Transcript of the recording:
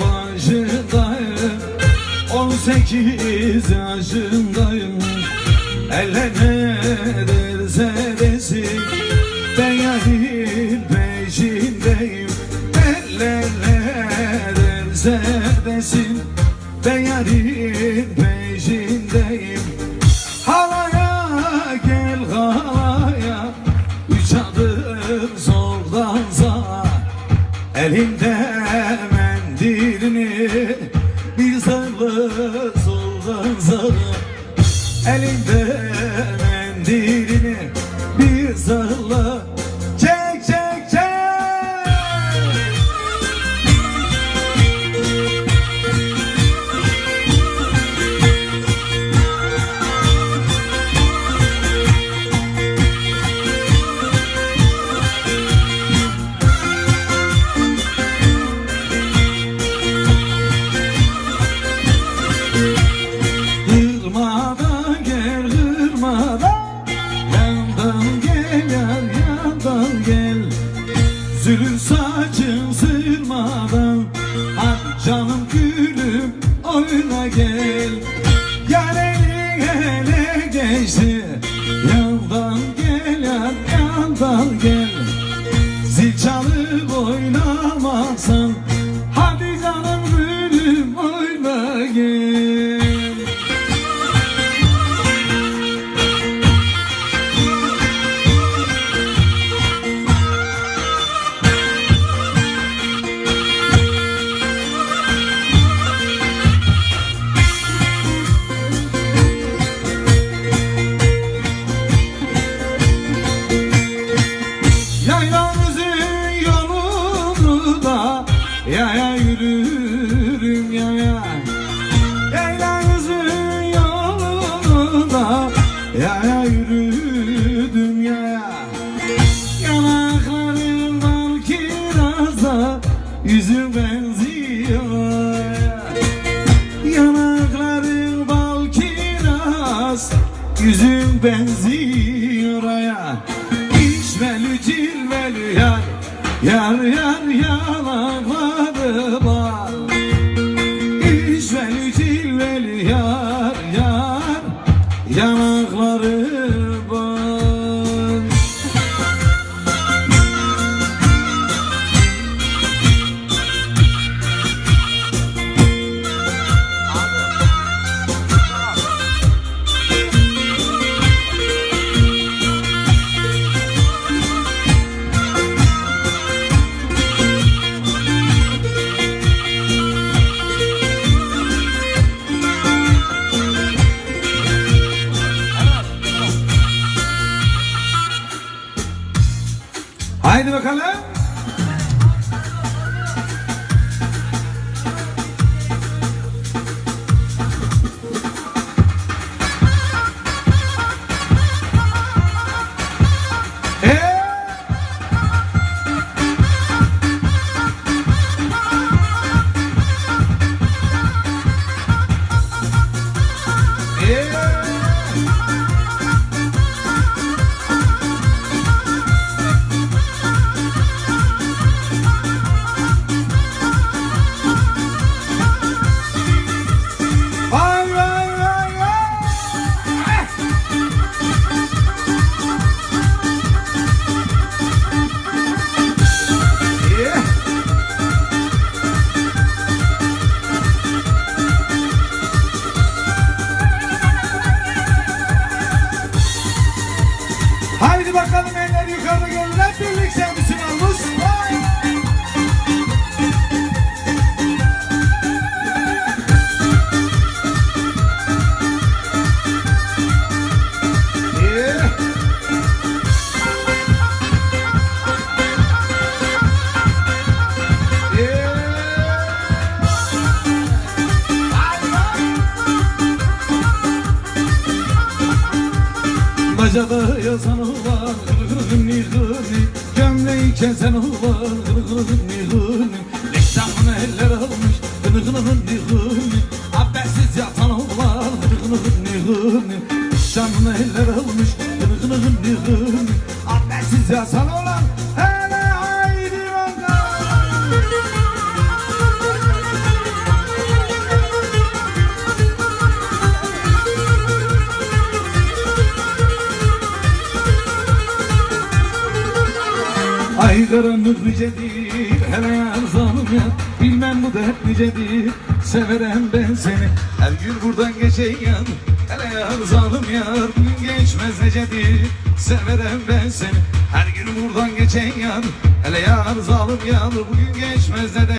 başındayım. On sekiz yaşındayım. Elle ne derse desin Ben yani Bir sarılı soldan sağa Elinde mendilini Bir sarılı sırmadan Hadi canım gülüm oyuna gel. Yar elin ele geçti Yandan gel yandan gel Yaya yürürüm yaya. Yaylamızın yolunu da Yaya yürüdüm yaya. Yanakların bal kiraza Yüzüm benziyor Yanakların bal kiraz Yüzüm benziyor yanakları Kalle. Bacada yazan olan hırgın nihuni Gömleği kesen olan hırgın nihuni Reklamını eller almış hırgın nihuni Ay karanlık nicedir hele yar zalim yar Bilmem bu dert nicedir severem ben seni. Her gün buradan geçen yar hele yar zalim yar geçmez necedir severem ben seni. Her gün buradan geçen yar hele yar zalim yar Bugün geçmez ne de